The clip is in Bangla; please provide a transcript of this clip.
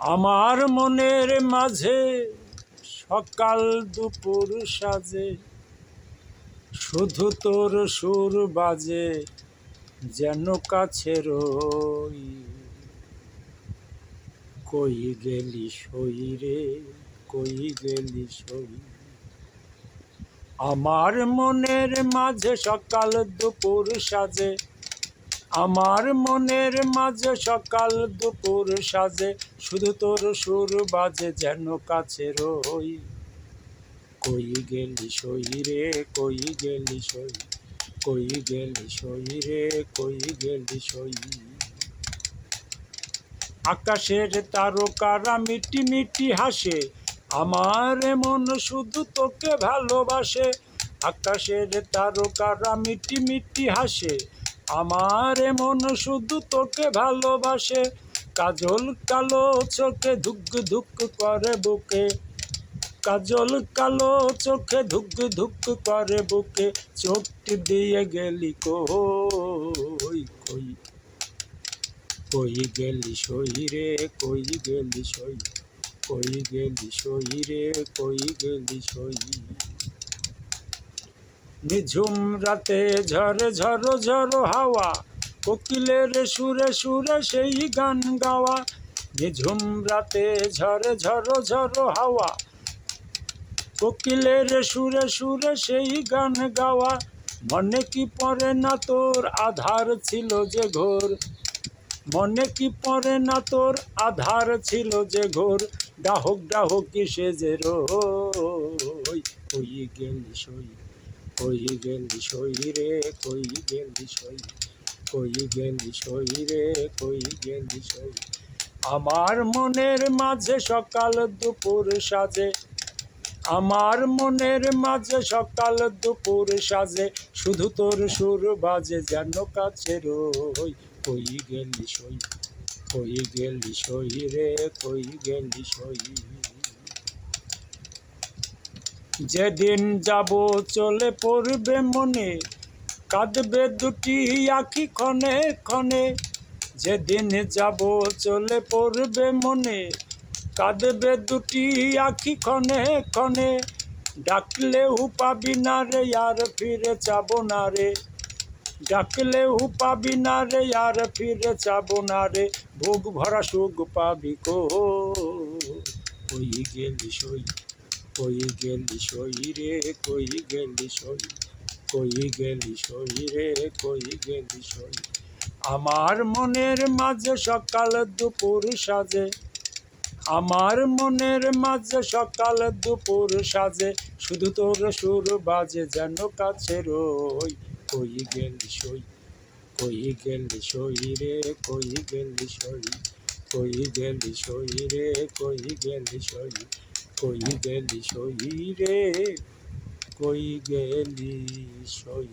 আমার মনের মাঝে সকাল দুপুর সাজে, শুধু তোর সুর বাজে যেন কাছে রই। কই গেলি সই রে, কই গেলি সই? আমার মনের মাঝে সকাল দুপুর সাজে আমার মনের মাঝে সকাল দুপুর সাজে, শুধু তোর সুর বাজে যেন কাছে রই। কই গেলি সই রে, কই গেলি সই, কই গেলি সই রে, কই গেলি সই। আকাশের তারকারা মিটি মিটি হাসে, আমার মন শুধু তোকে ভালোবাসে। আকাশের তারকারা মিটি মিটি হাসে আমার মন শুধু তোকে ভালোবাসে, কাজল কালো চোখে ধুক ধুক করে বুকে। কাজল কালো চোখে ধুক ধুক করে বুকে চোখটি দিয়ে গেলি কই কই? কই গেলি সই রে, কই গেলি সই? কই গেলি সই রে, কই গেলি সই? নিঝুম রাতে ঝরে ঝরো ঝরো হাওয়া, কোকিলের সুরে সুরে সেই গান গাওয়া। নিঝুম রাতে ঝরে ঝরো ঝরো হাওয়া, কোকিলের সুরে সুরে সেই গান গাওয়া। মনে কি পড়ে না তোর আধার ছিল যে ঘোর? মনে কি পড়ে না তোর আধার ছিল যে ঘোর? ডাহক ডাহক, কিসে যে রই? গেলি সই। কই গেলি সই রে কই গেলি সই কই গেলি সই রে কই গেলি সই আমার মনের মাঝে সকাল দুপুর সাজে, আমার মনের মাঝে সকাল দুপুর সাজে, শুধু তোর সুর বাজে যেন কাছে রই। কই গেলি সই কই গেলি সই রে কই গেলি সই যেদিন যাব চলে পড়বে মনে, কাঁদবে দুটি আঁখি ক্ষণে ক্ষণে। যেদিন যাব চলে পড়বে মনে, কাঁদবে দুটি আঁখি ক্ষণে ক্ষণে। ডাকলেও পাবি না রে, আর ফিরে চাবো না রে। ডাকলেও পাবি না রে, আর ফিরে চাবো না রে। ভোগ ভরা সুখ পাবি কো? কই গেলি সই। কই গেলি সই রে, কই গেলি সই, কই গেলি সই রে, কই গেলি সই। আমার মনের মাঝে সকাল দুপুর সাজে, আমার মনের মাঝে সকাল দুপুর সাজে, শুধু তোর সুর বাজে যেন কাছে রই। কই গেলি সই, কই গেলি সই রে, কই গেলি সই, কই গেলি সই রে, কই গেলি সই। কই গেলি সই রে? কই গেলি সই